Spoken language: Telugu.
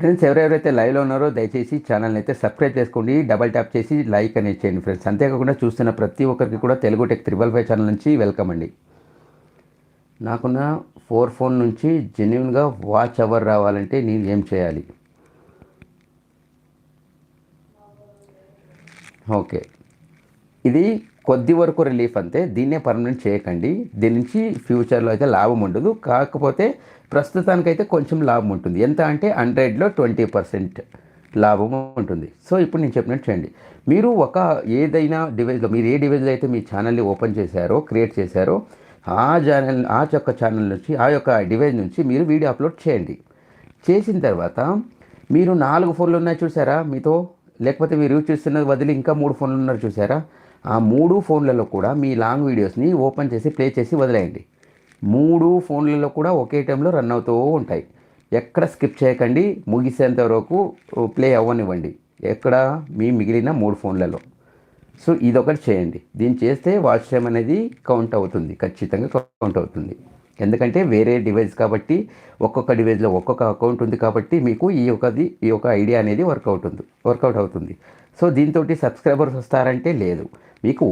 ఫ్రెండ్స్ ఎవరెవరైతే లైవ్లో ఉన్నారో దయచేసి ఛానల్ని అయితే సబ్స్క్రైబ్ చేసుకోండి డబల్ ట్యాప్ చేసి లైక్ అనేది చేయండి ఫ్రెండ్స్ అంతేకాకుండా చూస్తున్న ప్రతి ఒక్కరికి కూడా Telugu tech triple five channel నుంచి వెల్కమ్ అండి. నాకున్న ఫోర్ ఫోన్ నుంచి జెన్యున్గా వాచ్ అవర్ రావాలంటే నేను ఏం చేయాలి? ఓకే ఇది కొద్ది వరకు రిలీఫ్ అంతే. దీన్నే పర్మనెంట్ చేయకండి. దీని నుంచి ఫ్యూచర్లో అయితే లాభం ఉండదు. కాకపోతే ప్రస్తుతానికైతే కొంచెం లాభం ఉంటుంది. ఎంత అంటే హండ్రెడ్లో ట్వంటీ పర్సెంట్ లాభం ఉంటుంది. సో ఇప్పుడు నేను చెప్పినట్టు చేయండి. మీరు ఒక ఏదైనా డివైజ్లో మీరు ఏ డివైజ్లో అయితే మీ ఛానల్ని ఓపెన్ చేశారో క్రియేట్ చేశారో ఆ ఛానల్ ఆ యొక్క ఛానల్ నుంచి ఆ యొక్క డివైజ్ నుంచి మీరు వీడియో అప్లోడ్ చేయండి. చేసిన తర్వాత మీరు నాలుగు ఫోన్లు ఉన్నాయి చూసారా మీతో? లేకపోతే మీరు యూజ్ చేస్తున్నది వదిలి ఇంకా మూడు ఫోన్లు ఉన్నారు చూసారా? ఆ మూడు ఫోన్లలో కూడా మీ లాంగ్ వీడియోస్ని ఓపెన్ చేసి ప్లే చేసి వదిలేయండి. మూడు ఫోన్లలో కూడా ఒకే టైంలో రన్ అవుతూ ఉంటాయి. ఎక్కడ స్కిప్ చేయకండి ముగిసేంత వరకు ప్లే అవ్వనివ్వండి. ఎక్కడ? మీ మిగిలిన మూడు ఫోన్లలో. సో ఇదొకటి చేయండి. దీన్ని చేస్తే వాచ్ టైం అనేది కౌంట్ అవుతుంది. ఖచ్చితంగా కౌంట్ అవుతుంది. ఎందుకంటే వేరే డివైస్ కాబట్టి ఒక్కొక్క డివైస్లో ఒక్కొక్క అకౌంట్ ఉంది కాబట్టి మీకు ఈ ఒకది ఈ యొక్క ఐడియా అనేది వర్కౌట్ ఉంది వర్కౌట్ అవుతుంది. సో దీంతో సబ్స్క్రైబర్స్ వస్తారంటే లేదు. మీకు